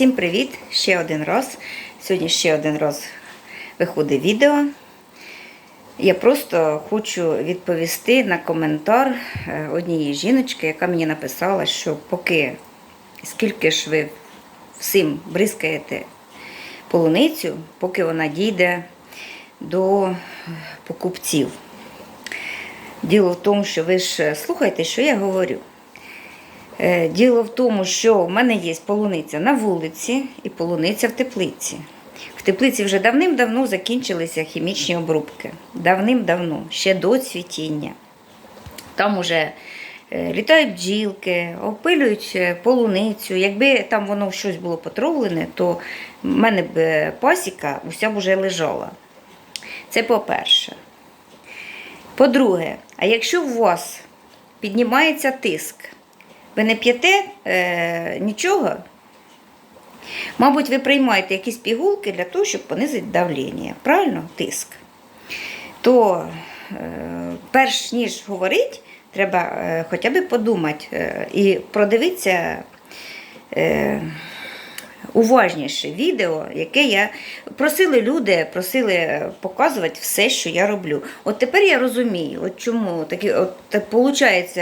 Всім привіт! Ще один раз. Сьогодні ще один раз виходить відео. Я просто хочу відповісти на коментар е, однієї жіночки, яка мені написала, що поки скільки ж ви всім бризкаєте полуницю, поки вона дійде до покупців. Діло в тому, що ви ж слухайте, що я говорю. Е, Діло в тому, що в мене є полуниця на вулиці і полуниця в теплиці. В теплиці вже давним-давно закінчилися хімічні обрубки. Давним-давно, ще до цвітіння. Там уже е, літають бджілки, опилюють е, полуницю. Якби там воно щось було потравлене, то в мене б пасіка уся б уже лежала. Це по-перше. По-друге, а якщо у вас піднімається тиск, ви не п'єте е, нічого, мабуть, ви приймаєте якісь пігулки для того, щоб понизити давлення, правильно? Тиск. То е, перш ніж говорити, треба е, хоча б подумати е, і продивитися. Е, уважніше відео, яке я просили люди, просили показувати все, що я роблю. От тепер я розумію, от чому такі, от так виходить,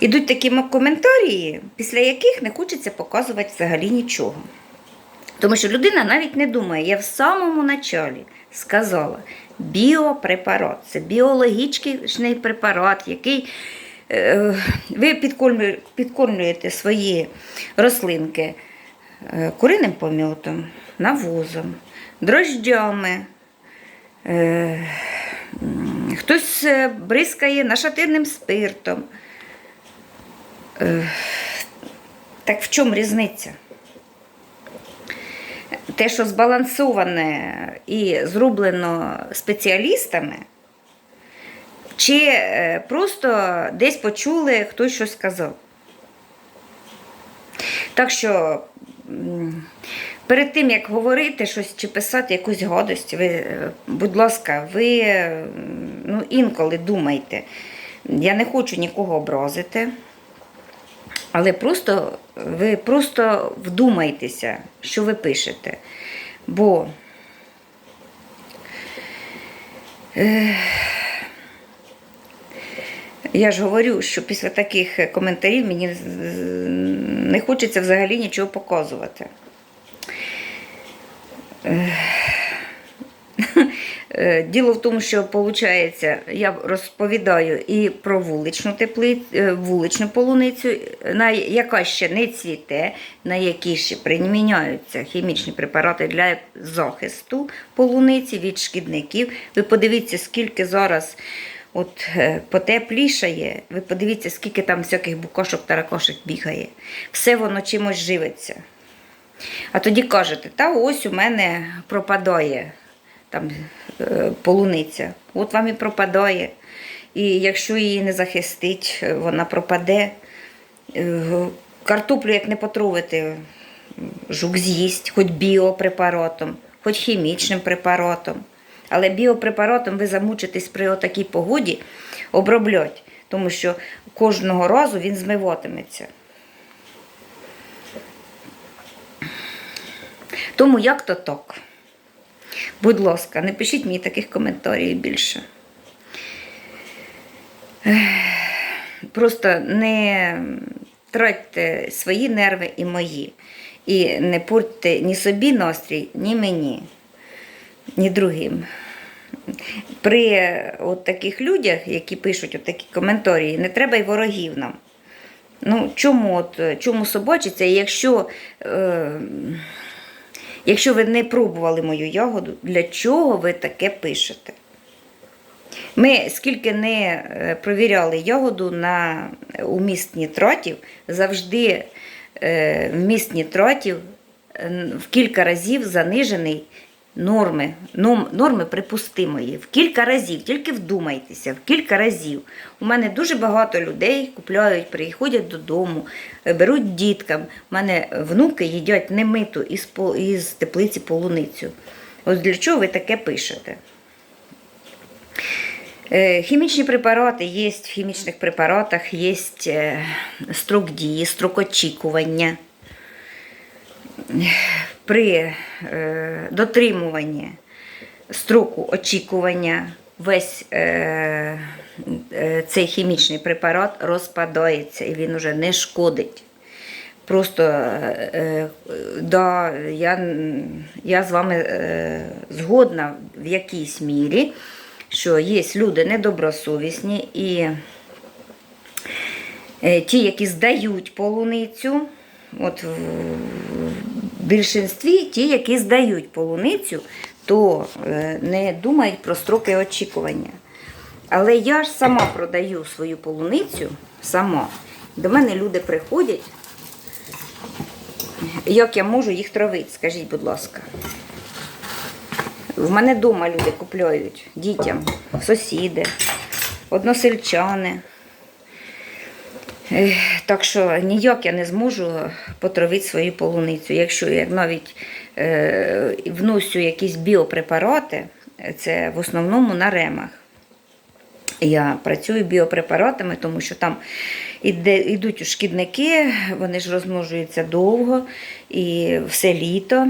ідуть такі коментарі, після яких не хочеться показувати взагалі нічого. Тому що людина навіть не думає, я в самому началі сказала, біопрепарат це біологічний препарат, який ви підкормлю- підкормлюєте свої рослинки е, куриним помітом, навозом, дрождями. е, Хтось е, бризкає нашатирним спиртом. Е, Так в чому різниця? Те, що збалансоване і зроблено спеціалістами, чи е, просто десь почули, хтось щось сказав. Так що перед тим, як говорити щось чи писати якусь гадость, ви, е, будь ласка, ви ну, інколи думайте. Я не хочу нікого образити. Але просто ви просто вдумайтеся, що ви пишете. Бо е, я ж говорю, що після таких коментарів мені не хочеться взагалі нічого показувати. Е, Діло в тому, що виходить, я розповідаю і про вуличну теплицю, вуличну полуницю, на яка ще не цвіте, на якій ще приміняються хімічні препарати для захисту полуниці від шкідників. Ви подивіться, скільки зараз от е, потеплішає, ви подивіться, скільки там всяких букашок та ракошок бігає. Все воно чимось живиться. А тоді кажете, та ось у мене пропадає там е, полуниця. От вам і пропадає. І якщо її не захистить, е, вона пропаде. Картоплю, як не потравити, жук з'їсть, хоч біопрепаратом, хоч хімічним препаратом. Але біопрепаратом ви замучитесь при отакій погоді оброблять, тому що кожного разу він змиватиметься. Тому як то так? Будь ласка, не пишіть мені таких коментарів більше. Просто не тратьте свої нерви і мої. І не портьте ні собі настрій, ні мені, ні другим. При от таких людях, які пишуть от такі коментарі, не треба й ворогів нам. Ну, чому, от, чому собачиться, якщо. Е, Якщо ви не пробували мою ягоду, для чого ви таке пишете? Ми скільки не е, провіряли ягоду на уміст нітратів, завжди е, вміст нітратів в кілька разів занижений норми, норми припустимої. В кілька разів, тільки вдумайтеся, в кілька разів. У мене дуже багато людей купляють, приходять додому, беруть діткам. У мене внуки їдять немиту із, із теплиці полуницю. Ось для чого ви таке пишете? Е, Хімічні препарати є, в хімічних препаратах є е, строк дії, строк очікування. При е, дотримуванні строку очікування весь е, е, цей хімічний препарат розпадається і він уже не шкодить. Просто да, я, я з вами згодна в якійсь мірі, що є люди недобросовісні і ті, які здають полуницю, от більшинстві ті, які здають полуницю, то е, не думають про строки очікування. Але я ж сама продаю свою полуницю сама. До мене люди приходять. Як я можу їх травити, скажіть, будь ласка. В мене вдома люди купляють дітям, сусіди, односельчани. Так що ніяк я не зможу потравити свою полуницю. Якщо я навіть е, вносю якісь біопрепарати, це в основному на ремах. Я працюю біопрепаратами, тому що там іде, йдуть шкідники, вони ж розмножуються довго і все літо.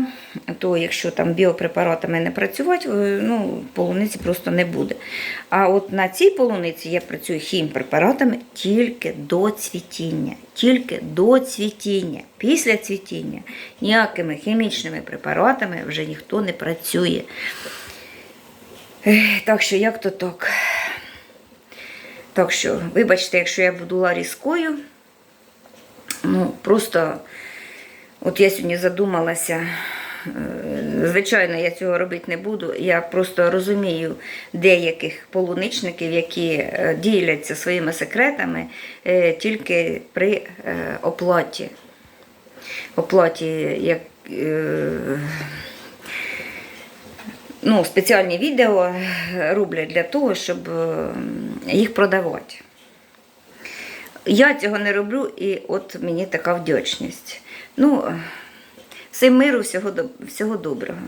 То якщо там біопрепаратами не працювати, е, ну, полуниці просто не буде. А от на цій полуниці я працюю хімпрепаратами тільки до цвітіння. Тільки до цвітіння. Після цвітіння ніякими хімічними препаратами вже ніхто не працює. Так що як то так. Так що, вибачте, якщо я була різкою, ну просто от я сьогодні задумалася. е, Звичайно, я цього робити не буду. Я просто розумію деяких полуничників, які е, діляться своїми секретами е, тільки при оплаті. Оплаті, як ну, спеціальні відео роблять для того, щоб е, їх продавати. Я цього не роблю, і от мені така вдячність. Ну, всім миру, всього, всього доброго.